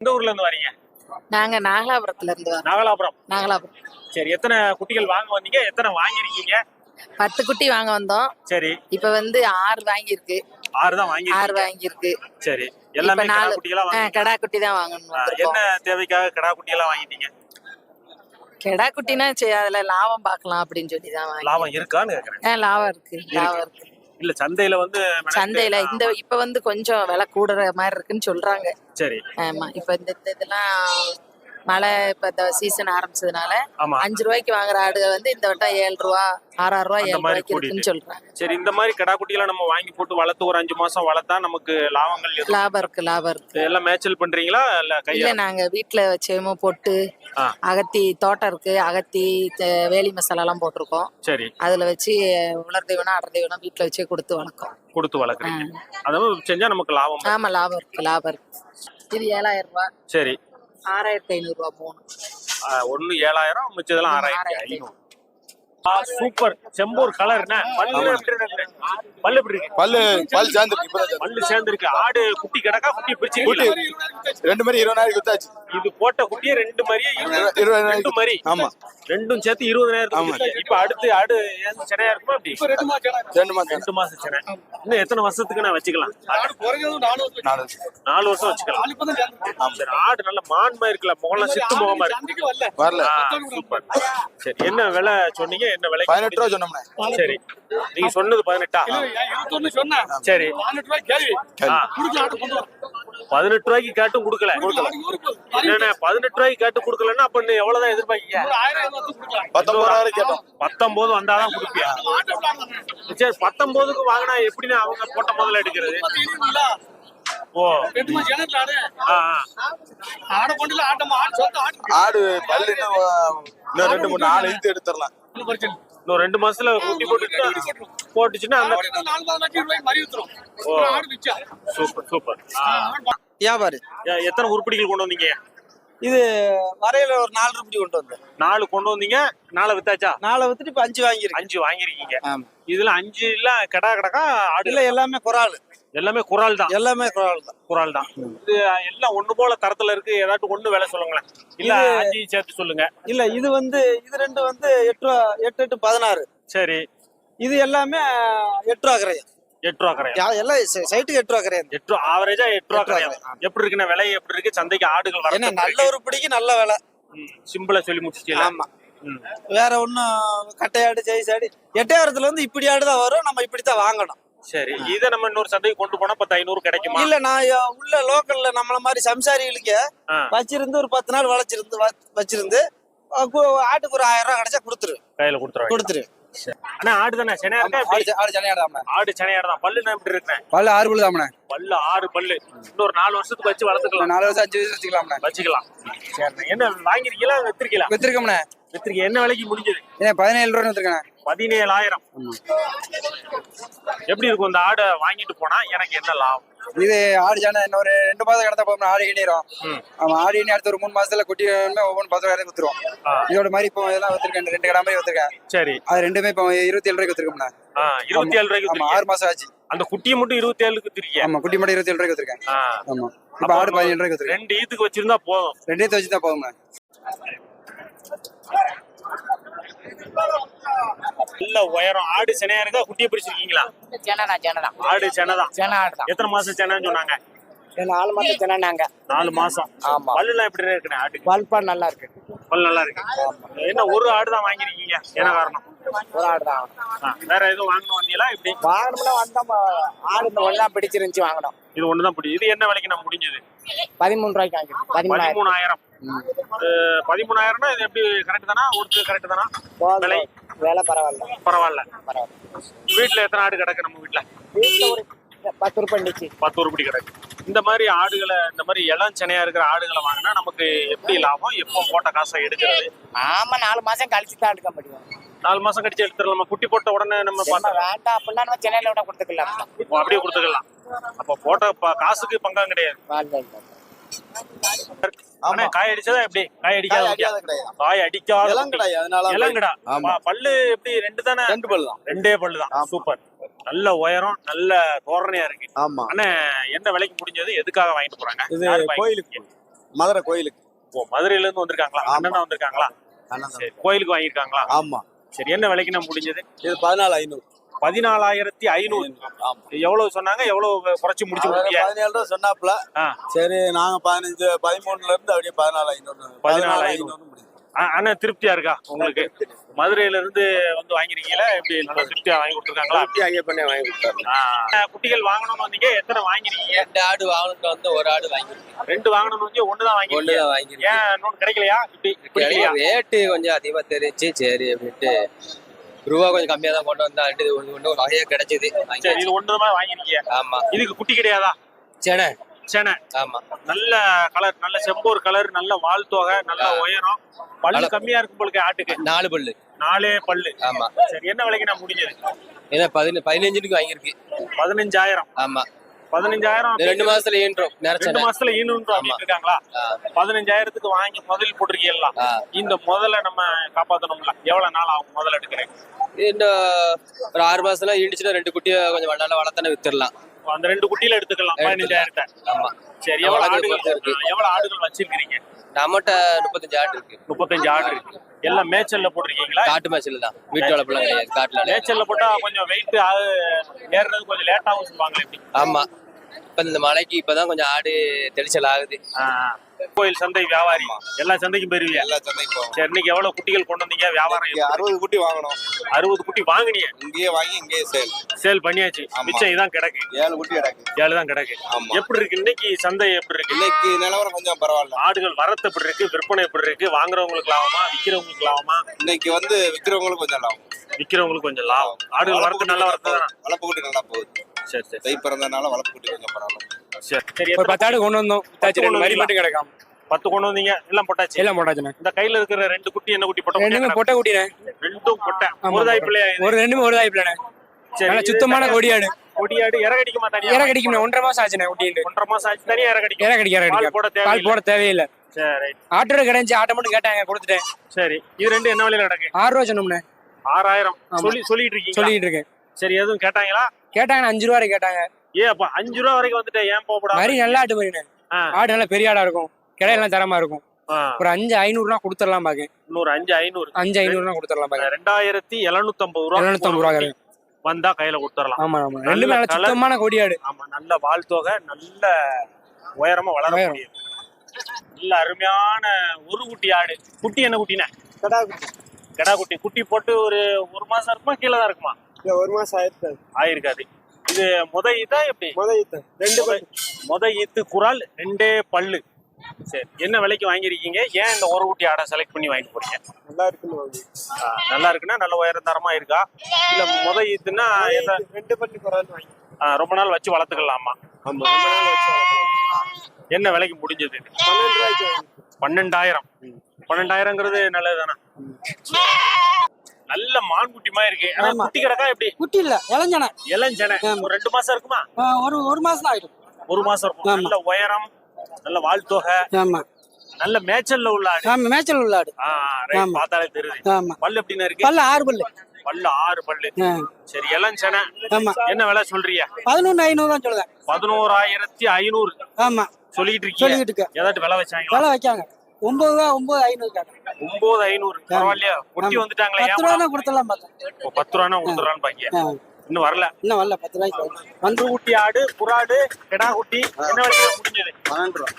எந்த ஊர்ல இருந்து வரீங்க? நாங்க நாகலாபுரத்துல இருந்து வரோம். நாகலாபுரம். நாகலாபுரம். சரி எத்தனை குட்டிகள் வாங்க வந்தீங்க? எத்தனை வாங்கிருக்கீங்க பத்து குட்டி வாங்க வந்தோம். சரி. இப்ப வந்து ஆறு வாங்கியிருக்கு. ஆறு தான் வாங்கி ஆறு வாங்கியிருக்கு. சரி எல்லாமே இப்ப கடா நாலு குட்டிகளா ஆ, வாங்கி கிடா குட்டி தான் வாங்கணும். வந்திருக்கோம். என்ன தேவைக்காக கடா குட்டியெல்லாம் வாங்கிட்டீங்க? கிடா குட்டினா சரி அதுல லாபம் பார்க்கலாம் அப்படின்னு சொல்லி தான் வாங்கி லாபம் இருக்கான்னு கேக்குறேன். ஆ, லாபம் இருக்கு லாபம் இருக்கு. இல்ல சந்தையில வந்து சந்தையில இந்த இப்ப வந்து கொஞ்சம் விலை கூடுற மாதிரி இருக்குன்னு சொல்றாங்க. சரி. ஆமா இப்ப இந்த இதெல்லாம் மழை இப்ப இந்த சீசன் ஆரம்பிச்சதுனால அஞ்சு ரூபாய்க்கு வாங்குற ஆடு வந்து இந்த வட்டம் ஏழு ரூபா ஆறாறு ரூபா அந்த ஏழு மாதிரி ரூபாய்க்கு இருக்குன்னு சொல்றாங்க. சரி இந்த மாதிரி கடா குட்டிகளை நம்ம வாங்கி போட்டு வளர்த்து ஒரு அஞ்சு மாசம் வளர்த்தா நமக்கு லாபங்கள் லாபம் இருக்கு லாபம் இருக்கு. எல்லாம் மேய்ச்சல் பண்றீங்களா? இல்ல இல்ல கையா நாங்க வீட்டுல வச்சேமோ போட்டு. அகத்தி தோட்டம் இருக்கு அகத்தி வேலி மசாலா எல்லாம் போட்டிருக்கோம். சரி. அதுல வச்சு உலர் தீவனம் அடர் தீவனம் வீட்டுல வச்சே கொடுத்து வளர்க்கோம். கொடுத்து வளர்க்குறீங்க. அதாவது செஞ்சா நமக்கு லாபம். ஆமா லாபம் இருக்கு லாபம் இருக்கு. இது ஏழாயிரம் ரூபாய் சரி. ஆறாயிரத்தி ஐநூறு ரூபாய் போகணும் ஒண்ணு ஏழாயிரம் மிச்சதெல்லாம் ஆறாயிரத்தி ஐநூறு. சூப்பர். செம்பூர் கலர் என்ன? பல்லு பல்லு பல்லு பல் சேர்ந்துருக்கு பல்லு சேர்ந்துருக்கு. ஆடு குட்டி கிடக்கா குட்டி பிரிச்சு குட்டி. ரெண்டு மணி இருபதாயிரம் வித்தாச்சு இது போட்ட குட்டியே ரெண்டு மாதிரியே இரு- இருபதாயிரம் ரெண்டு மாதிரி. ஆமா. ரெண்டும் சேர்த்து இருபதாயிரம் இப்ப அடுத்து ஆடு சென்னையா இருக்குமா அப்படி? ரெண்டு மாசம் ரெண்டு மாசம் சென்னை. இன்னும் எத்தனை வருஷத்துக்கு நான் வச்சுக்கலாம்? நாலு வருஷம். வச்சுக்கலாம். சரி ஆடு நல்ல மான்மா இருக்குல்ல முகம்லாம் சித்து முகமா இருக்கு. வரல. ஆ, சூப்பர். சரி என்ன விலை சொன்னீங்க? என்ன விலை பதினெட்டு ரூபா சொன்னோம்னே. சரி. நீங்க சொன்னது பதினெட்டா? சரி. பதினெட்டு ரூபாய்க்கு கேட்டும் கொடுக்கல. என்னண்ணே பதினெட்டு ரூபாய்க்கு கேட்டு கொடுக்கலன்னா அப்ப இன்னும் எவ்வளவுதான் எதிர்பார்க்கீங்க? பத்தொன்பதாயிரம் கேட்டோம். பத்தொன்பது வந்தாதான் கொடுப்பியா? சரி பத்தொன்பதுக்கு வாங்கினா எப்படின்னு அவங்க போட்ட முதல்ல எடுக்கிறது. ஆடு பல்லு இன்னும் இன்னும் ரெண்டு மூணு நாலு இழுத்து எடுத்துடலாம். இன்னும் ரெண்டு மாசத்துல குட்டி போட்டு போட்டுச்சுன்னா சூப்பர் சூப்பர். ஆ. வியாபாரி. எத்தனை உருப்படிகள் கொண்டு வந்தீங்க? இது வரையில ஒரு நாலு ரூபாய் கொண்டு வந்தேன். நாலு கொண்டு வந்தீங்க நாலு வித்தாச்சா? நாலு வித்துட்டு இப்ப அஞ்சு வாங்கியிருக்கேன். அஞ்சு வாங்கிருக்கீங்க இதுல அஞ்சு இல்ல கடா கடக்கா ஆடு. இல்ல எல்லாமே குறால். எல்லாமே குரால் தான். எல்லாமே குறால் தான். குரால் தான். இது எல்லாம் ஒண்ணு போல தரத்துல இருக்கு. ஏதாட்டும் ஒண்ணு விலை சொல்லுங்களேன். இல்ல அஞ்சு சேர்த்து சொல்லுங்க. இல்ல இது வந்து இது ரெண்டு வந்து எட்டு ரூபா எட்டு எட்டு பதினாறு. சரி. இது எல்லாமே எட்டு ரூபா கரையா. எட்டு ரூபா கரையா. எல்லாம் சைட்டுக்கு எட்டு ரூபா கரையா. எட்டு ரூபா ஆவரேஜா எட்டு ரூபா எட்டு ரூபா கரையா. எப்படி இருக்குண்ணே விலை? எப்படி இருக்கு? சந்தைக்கு ஆடுகள் வர நல்ல ஒரு பிடிக்கு நல்ல விலை. சிம்பிளா சொல்லி முடிச்சிட்டீங்களா? ஆமா. வேற ஒன்றும் கட்டையாடு ஜெய்சாடு எட்டையாரத்துல வந்து இப்படி ஆடு தான் வரும். நம்ம இப்படி தான் வாங்கணும். சரி இதை நம்ம இன்னொரு சந்தைக்கு கொண்டு போனா பத்து ஐநூறு கிடைக்குமா? இல்ல நான் உள்ள லோக்கல்ல நம்மள மாதிரி சம்சாரிகளுக்கு. வச்சிருந்து ஒரு பத்து நாள் வளைச்சிருந்து வச்சிருந்து ஆட்டுக்கு ஒரு ஆயிரம் ரூபாய் கிடைச்சா கொடுத்துரு. கையில கொடுத்துருவாங்க. கொடுத்துரு. அண்ணா ஆடு தானே? சென்னையா இருக்கா? ஆடு ஜனையாடாம ஆடு சென்னையாடு தான். பல்லு நான் இருக்கேன் பல்லு ஆறு பல்லு பல்லு ஆறு பல்லு. இன்னொரு நாலு வருஷத்துக்கு வச்சு வளர்த்துக்கலாம். நாலு வருஷம் அஞ்சு வருஷம் வச்சுக்கலாம்ண்ணே. வச்சுக்கலாம். சரி என்ன வாங்கிருக்கீங்களா? வித்திருக்கீங்களா? வித்துருக்கோம்ண்ணே. வித்திருக்கீங்க. என்ன விலைக்கு முடிஞ்சது? ஏன் பதினேழு ரூபா வித்துருக்கேன் பதினேழாயிரம். எப்படி இருக்கும் இந்த ஆடை வாங்கிட்டு போனா எனக்கு என்ன லாபம்? இது ஆடு ஜான இன்னொரு ரெண்டு மாசம் கிடத்தா போகும் ஆடு கிணிரும் ம். ஆமா ஆடு கிணி அடுத்த ஒரு மூணு மாசத்துல குட்டி ஒவ்வொன்று பத்து ரூபாய் வித்துருவோம். இதோட மாதிரி இப்போ இதெல்லாம் வித்துருக்கேன் ரெண்டு கடை மாதிரி வித்துருக்கேன் சரி. அது ரெண்டுமே இப்போ இருபத்தி ஏழு ரூபாய்க்கு வித்துருக்கோம்ண்ணே ஆ, இருபத்தி ஏழு ரூபாய்க்கு. ஆறு மாசம் ஆச்சு. அந்த குட்டியை மட்டும் இருபத்தி ஏழுக்கு வித்திருக்கீங்க ஆமா குட்டி மட்டும் இருபத்தி ஏழு ரூபாய்க்கு வித்துருக்கேன் ஆ. ஆமா. இப்போ ஆடு பதினேழு ரூபாய்க்கு வித்துருக்கேன் ரெண்டு ஈத்துக்கு வச்சிருந்தா போதும். ரெண்டே வச்சு தான் போகும்ண்ணே நல்ல உயரம். ஆடு சென்னையா இருக்கா? குட்டியை ஜனதா ஆடு சென்னைதான் ஜன ஆடு தான் எத்தனை மாசம் சென்னைன்னு சொன்னாங்க? நாலு மாசம் ஜன நாங்க நாலு மாசம். ஆமா. பல்லுலாம் எப்படி இருக்குண்ணே ஆடு பல்பா நல்லா இருக்கு. பல் நல்லா இருக்கு. என்ன ஒரு ஆடு தான் வாங்கிருக்கீங்க என்ன காரணம்? ஒரு ஆடு தான். வேற எதுவும் வாங்கணும் வந்தீங்களா? இப்படி வாங்கணும்னா வந்தா ஆடு இந்த ஒண்ணா பிடிச்சிருந்துச்சு வாங்கணும். இது ஒண்ணுதான் பிடி இது என்ன விலைக்கு நான் முடிஞ்சது? பதிமூணு ரூபாய்க்கு வாங்கிருக்கோம் பதிமூணாயிரம். பதிமூணாயிரம்னா இது எப்படி கரெக்ட் தானா? ஒருத்தர் கரெக்ட் தானா? விலை? வேலை பரவாயில்ல. பரவாயில்ல. பரவாயில்ல. வீட்டுல எத்தனை ஆடு கிடக்கு நம்ம வீட்டுல வீட்டுல ஒரு பத்து ரூபாய் இருந்துச்சு. பத்து உருப்படி கிடக்கு. இந்த மாதிரி ஆடுகளை இந்த மாதிரி இளம் சென்னையா இருக்கிற ஆடுகளை வாங்கினா நமக்கு எப்படி லாபம்? எப்போ போட்ட காசை எடுக்கிறது? ஆமா நாலு மாசம் கழிச்சு தான் எடுக்க முடியும். நாலு மாசம் கழிச்சு எடுத்துடலாமா. குட்டி போட்ட உடனே நம்ம வேண்டாம் அப்படின்னா நம்ம சென்னையில விட கொடுத்துக்கலாம். அப்படியே கொடுத்துக்கலாம். அப்ப போட்ட காசுக்கு பங்கம் கிடையாது. காய் அடிச்சதா எப்படி? காய் அடிக்காத காய் அடிக்காத இளங்கடா. பல்லு எப்படி ரெண்டு தானே? ரெண்டு பல்லு தான். ரெண்டே பல்லு தான். சூப்பர். நல்ல உயரம் நல்ல தோரணையா இருக்கு. ஆமா. அண்ணா என்ன விலைக்கு முடிஞ்சது? எதுக்காக வாங்கிட்டு போறாங்க? இது கோயிலுக்கு மதுரை கோயிலுக்கு. ஓ மதுரையில இருந்து வந்திருக்காங்களா. அண்ணனா வந்திருக்காங்களா? கோயிலுக்கு வாங்கியிருக்காங்களா? ஆமா. சரி என்ன விலைக்கு நான் முடிஞ்சது? இது பதினாலு ஐநூறு. பதினாலாயிரத்தி ஐநூறு. எவ்வளவு சொன்னாங்க? எவ்வளவு குறைச்சு முடிச்சு கொடுத்தீங்க? பதினேழு ரூபா சொன்னாப்ல. சரி நாங்க பதினஞ்சு பதிமூணுல இருந்து அப்படியே பதினாலு ஐநூறு. பதினாலு ஐநூறு. அண்ணா திருப்தியா இருக்கா உங்களுக்கு? மதுரையில இருந்து வந்து வாங்கிருக்கீங்களா? எப்படி நல்லா திருப்தியா வாங்கி கொடுத்துருக்காங்களா? அங்கே பண்ணி வாங்கி கொடுத்தாரு. ஆ, குட்டிகள் வாங்கணும்னு வந்தீங்க? எத்தனை வாங்கிருக்கீங்க? ரெண்டு ஆடு வாங்கணும்னு வந்து ஒரு ஆடு வாங்கிருக்கேன். ரெண்டு வாங்கணும்னு வந்து ஒண்ணுதான் வாங்கிருக்கீங்க. ஒண்ணுதான் வாங்கிருக்கேன். ஏன் இன்னொன்னு கிடைக்கலையா? இப்படி ரேட்டு கொஞ்சம் அதிகமா தெரிஞ்சு சரி அப்படின்ட்டு. ரூபா கொஞ்சம் கம்மியா தான் கொண்டு வந்தாட்டு இது ஒண்ணு ஒண்ணு வகையா கிடைச்சது. சரி. இது ஒண்ணுதான் வாங்கிருக்கீங்க ஆமா. இதுக்கு குட்டி கிடையாதா? சரி சேனை. ஆமா. நல்ல கலர் நல்ல செம்போர் கலர் நல்ல வால் தொகை நல்ல. உயரம். பல்லு கம்மியா இருக்கும் உங்களுக்கு ஆட்டுக்கு. நாலு பல்லு. நாலே பல்லு. ஆமா. சரி என்ன விலைக்கு நான் முடிஞ்சது? ஏன்னா பதினஞ்சு பதினஞ்சுக்கு வாங்கியிருக்கு. பதினஞ்சாயிரம். ஆமா. பதினஞ்சாயிரம் இந்த ரெண்டு மாசத்துல ஈன்றோம் ரெண்டு மாசத்துல ஈனுன்னு வாங்கிட்டு இருக்காங்களா பதினஞ்சாயிரத்துக்கு வாங்கி முதல் போட்டிருக்கீங்களா. இந்த முதல்ல நம்ம காப்பாத்தணும்ல. எவ்வளவு நாள் ஆகும் முதல்ல எடுக்கிறேன் இன்னும் ஒரு ஆறு மாசத்துல ஈண்டுச்சுன்னா ரெண்டு குட்டியை கொஞ்சம் நல்லா வளர்த்தானே வித்துடலாம். அந்த ரெண்டு குட்டியில எடுத்துக்கலாம். பதினஞ்சாயிரத்தை ஆமா. சரி எவ்வளவு ஆடுகள். எவ்வளவு ஆடுகள் வச்சிருக்கீங்க நம்மகிட்ட முப்பத்தஞ்சு ஆடு இருக்கு. முப்பத்தஞ்சு ஆடு இருக்கு. எல்லாம் மேய்ச்சல்ல போட்டிருக்கீங்களா? காட்டு மேய்ச்சல் தான். வீட்டு வளர்ப்புலாம் கிடையாது காட்டுல விளையாது. மேய்ச்சல்ல போட்டா கொஞ்சம் வெயிட் ஏறுறது கொஞ்சம் லேட் ஆகும் சொல்லுவாங்க ஆமா. இப்ப இந்த மழைக்கு இப்பதான் கொஞ்சம் ஆடு தெளிச்சல் ஆகுது. கோயில் சந்தை வியாபாரி எல்லா சந்தைக்கும் போயிருவீங்க எல்லா சந்தைக்கும் சரி இன்னைக்கு எவ்வளவு குட்டிகள் கொண்டு வந்தீங்க? வியாபாரம் அறுபது குட்டி வாங்கணும் அறுபது குட்டி வாங்குனீங்க? இங்கேயே வாங்கி இங்கேயே சேல். சேல் பண்ணியாச்சு. மிச்சம் இதான் கிடக்கு. ஏழு குட்டி கிடக்கு. ஏழு தான் கிடக்கு. எப்படி இருக்கு? இன்னைக்கு சந்தை எப்படி இருக்கு? இன்னைக்கு நிலவரம் கொஞ்சம் பரவாயில்ல. ஆடுகள் வரத்து எப்படி இருக்கு? விற்பனை எப்படி இருக்கு? வாங்குறவங்களுக்கு லாபமா? விக்கிறவங்களுக்கு லாபமா? இன்னைக்கு வந்து விக்கிறவங்களுக்கு கொஞ்சம் லாபம். விக்கிறவங்களுக்கு கொஞ்சம் லாபம். ஆடுகள் வரத்து நல்லா வரத்து தானே? வளர்ப்பு குட்டி நல்லா போகுது. சரி சரி. தை பிறந்தனால வளர்ப்பு குட்டி கொஞ்சம் பரவாயில்ல சரி. சரி ஒரு பத்து ஆடு கொண்டு வந்தோம். வித்தாச்சு ரெண்டு வரி மட்டும் கிடக்காம. பத்து கொண்டு வந்தீங்க? எல்லாம் போட்டாச்சு? எல்லாம் போட்டாச்சுண்ணே. இந்த கையில இருக்கிற ரெண்டு குட்டி என்ன குட்டி பொட்டை ரெண்டுமே பொட்டை கிடக்கு? ரெண்டும் பொட்டை. ஒரு தாய். பிள்ளையா? ஒரு ரெண்டுமே ஒரு தாய் பிள்ளைண்ணே. சரி, நல்லா சுத்தமான தனியா- கொடியாடு. கொடியாடு இற கடிக்க மாட்டாங்க இற கடிக்கும் ஒன்றரை மாசம் ஆச்சுண்ணே குட்டிட்டு ஒன்றரை மாசம் ஆச்சு. தனியா இற கடிக்கும் இற கடிக்க இற பால் கடிக்க போட தேவையில்லை. போட தேவையில்லை. சரி ரைட். ஆட்டோட கிடைஞ்சி ஆட்டை மட்டும் கேட்டாங்க கொடுத்துட்டேன். சரி. இது ரெண்டு என்ன விலையில கிடக்கு? ஆறு ரூபா சொன்னோம்ண்ணே. ஆறாயிரம். சொல்லி சொல்லிட்டு இருக்கீங்க சொல்லிட்டு இருக்கேன். சரி எதுவும் கேட்டாங்களா? கேட்டாங்க அஞ்சு ரூபா வரை கேட்டாங்க. ஏ அப்ப அஞ்சு ரூபா வரைக்கும் வந்துட்டு ஏன் போகக்கூடாது வரி நல்ல ஆட்டு ஆ. ஆடு நல்லா பெரிய ஆடா இருக்கும். கிடையெல்லாம் தரமா இருக்கும். ஒரு அஞ்சு ஐநூறுனா கொடுத்துடலாம் பாக்கேன். இன்னொரு அஞ்சு ஐநூறு. அஞ்சு ஐநூறுனா கொடுத்துடலாம் பாக்கேன். ரெண்டாயிரத்தி எழுநூத்தி ஐம்பது ரூபா எழுநூத்தம்பது ரூபா குட்டி வந்தா கையில கொடுத்துடலாம். ஆமா ஆமா. ரெண்டுமே நல்ல நல்ல சுத்தமான கொடியாடு. ஆமா நல்ல வாழ் தொகை நல்ல உயரமா வளர. முடியும். நல்ல அருமையான ஒரு குட்டி ஆடு. குட்டி என்ன குட்டினே? கடா குட்டி. குட்டி. போட்டு ஒரு ஒரு மாசம் இருக்குமா? கீழே தான் இருக்குமா? ஒரு மாசம் ஆயிடுச்சு ஆயிருக்காது. இது முத இதா எப்படி? முத ஈத்து. ரெண்டு முத- முத ஈத்து குரால் ரெண்டே பல்லு. சரி என்ன விலைக்கு வாங்கியிருக்கீங்க? ஏன் இந்த ஒரு குட்டி ஆடை செலக்ட் பண்ணி வாங்கி போறீங்க? நல்லா இருக்குன்னு நல்லா இருக்குன்னா நல்ல உயரம் தரமா இருக்கா? இல்ல முத ஈத்துனா எந்த ரெண்டு பல்லு குரான் வாங்கி. ரொம்ப நாள் வச்சு வளர்த்துக்கலாமா? ஆமா ரொம்ப நாள் வச்சு வளர்க்கலாம். என்ன விலைக்கு முடிஞ்சது. பன்னெண்டாயிரம். பன்னெண்டாயிரங்கிறது நல்லது தானே நல்ல மான்குட்டி மாதிரி இருக்கு. ஆனா ஆமா. குட்டி கிடக்கா எப்படி? குட்டி இல்ல இளைஞன இளஞ்சனை. ஒரு ரெண்டு மாசம் இருக்குமா? ஒரு ஒரு மாசம் தான் ஆயிடும். ஒரு மாசம் இருக்கும். ஆமா. நல்ல உயரம் நல்ல வாழ்த்தொகை. ஆமா. நல்ல மேய்ச்சல்ல உள்ள ஆடு. ஆமா மேய்ச்சல் உள்ளாடு ஆ, right. ஆமா. பார்த்தாலே தெரியுது. ஆமா. பல்லு எப்படின்னு இருக்கு? பல்ல ஆறு பல்லு. பல்லு ஆறு பல்லு. ஆ. சரி இளஞ்சனை. ஆமா. என்ன விலை சொல்றீங்க? பதினொன்னு ஐநூறு தான் சொல்லுதேன் பதினோராயிரத்தி ஐநூறு. ஆமா. சொல்லிட்டு இருக்கீங்க. சொல்லிக்கிட்டு இருக்க ஏதாட்டு விலை வச்சாங்களா? விலை வைக்காங்க. ஒன்பது ரூபா ஒன்பது ஐநூறு கேட்டேன் ஒன்பது ஐநூறு. பரவாயில்லையா. குட்டி. வந்துட்டாங்களே பத்து ரூபா தான் கொடுத்துடலாம் பார்த்தேன் பத்து ரூபா பாக்கிய. இன்னும் வரல. இன்னும் வரல பத்து ரூபாய்க்கு. கன்று குட்டி ஆடு புறாடு கிடா குட்டி என்ன முடிஞ்சது. பன்னெண்டு ரூபா.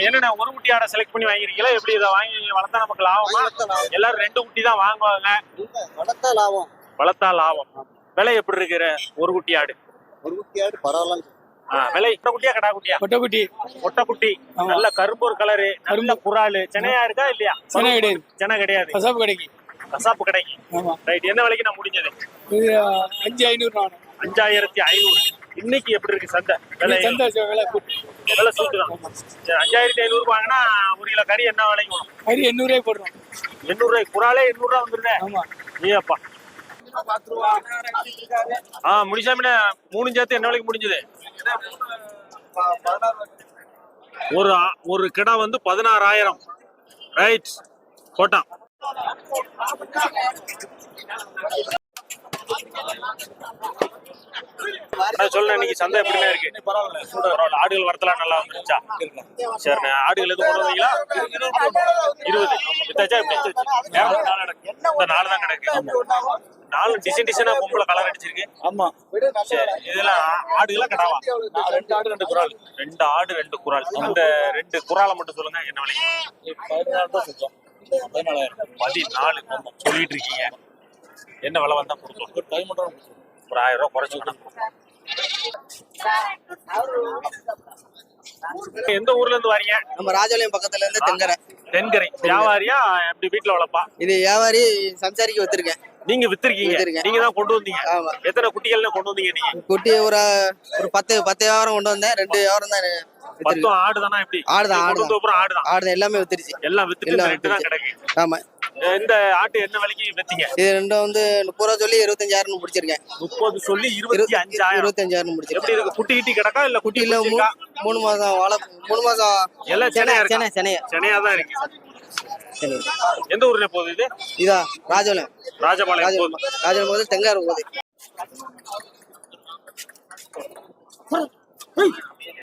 என்னண்ணா ஒரு குட்டி ஆடை செலக்ட் பண்ணி வாங்கிருக்கீங்களா? எப்படி இதை வாங்கி வளர்த்தா நமக்கு லாபமா? எல்லாரும் ரெண்டு குட்டி தான் வாங்குவாங்க வளர்த்தா லாபம். வளர்த்தா லாபம். விலை எப்படி இருக்கிற ஒரு குட்டி ஆடு. ஒரு குட்டி ஆடு பரவாயில்ல விலை குட்டியா கடா குட்டியா? பொட்டை குட்டி ஒட்டை குட்டி நல்ல கரும்பூர் கலரு நல்ல குறாலு. சென்னையா இருக்கா இல்லையா? செனை கிடையாது. சென்னை கிடையாது. கசாப்பு கடைக்கு. கசாப்பு கடைக்கு. ரைட் என்ன விலைக்கு நான் முடிஞ்சது? அஞ்சு ஐநூறு அஞ்சாயிரத்தி ஐநூறு. இன்னைக்கு எப்படி இருக்கு சந்தை? விலை? சந்தை விலை கூட்டு. விலை சூட்டு தான் சரி அஞ்சாயிரத்தி ஐநூறு வாங்கினா ஒரு கிலோ கறி என்ன விலைக்கு வரும்? கறி எண்ணூறுவாய் போடுறோம். எண்ணூறு ரூபாய் குறாலே எண்ணூறு ரூபா வந்துருதே. ஆமா. ஏப்பா. ஆ முடிச்சாமின மூணு சேர்த்து என்ன விலைக்கு முடிஞ்சது? ஒரு ஒரு கிடா வந்து பதினாறாயிரம். ரைட் போட்டான் சொல்லுண்ணே இன்னைக்கு சந்தை எப்படிண்ணே இருக்கு? பரவாயில்ல ஆடுகள் வரத்தலாம் நல்லா வந்துருச்சா? சரிண்ணே ஆடுகள் எதுவும் கொண்டு வந்தீங்களா? இருபது. வித்தாச்சா எப்படி இந்த நாலு தான் கிடக்கு நாலு டிசைன் டிசைனா பொம்பளை கலர் அடிச்சிருக்கு. ஆமா. சரி இதெல்லாம் ஆடுகளா கடாவா? ரெண்டு ஆடு ரெண்டு குரால். ரெண்டு ஆடு ரெண்டு குரால். இந்த ரெண்டு குராலை மட்டும் சொல்லுங்க என்ன விலைக்கு? பதினாலு சொல்லிட்டு இருக்கீங்க. என்ன விலை வந்தா கொடுக்கலாம். ஒரு ஆயிரம் ரூபாய் குறைச்சு விட்டா எந்த ஊர்ல இருந்து வரீங்க? நம்ம ராஜபாளையம் பக்கத்துல இருந்து தெங்கரை தென்கரை. வியாபாரியா எப்படி வீட்டுல வளர்ப்பா? இது வியாபாரி சம்சாரிக்கு வச்சிருக்கேன் நீங்க வித்திருக்கீங்க. நீங்க தான் கொண்டு வந்தீங்க. எத்தனை குட்டிகள் கொண்டு வந்தீங்க நீங்க? குட்டி ஒரு ஒரு பத்து பத்து வியாபாரம் கொண்டு வந்தேன். ரெண்டு வியாபாரம் தான் வித்திருக்கு பத்தும் ஆடு தானா எப்படி? ஆடுதான், வந்த அப்புறம் ஆடுதான். ஆடுதான் எல்லாமே வித்துருச்சு. எல்லாம் வித்துட்டு ரெண்டு தான் கிடக்கு. ஆமா. இந்த ஆட்டு என்ன விலைக்கு வித்தீங்க? இது ரெண்டும் வந்து முப்பது ரூபா சொல்லி இருபத்தஞ்சாயிரம் முடிச்சிருக்கேன். முப்பது சொல்லி இருபத்தி அஞ்சாயிரம் இருபத்தஞ்சாயிரம் முடிச்சிருக்கேன். இருக்கு? குட்டி கிட்டி கிடக்கா இல்ல குட்டி இல்ல மூணு மாசம் வாழ மூணு மாசம் எல்லாம் சென்னை? சென்னை சென்னையா. சென்னையா தான் இருக்கு. எந்த ஊர்ல போகுது இது? இதா ராஜபாளையம். ராஜபாளையம் போகுது. ராஜபாளையம் ராஜபாளையம் போது தெங்காரு போகுது.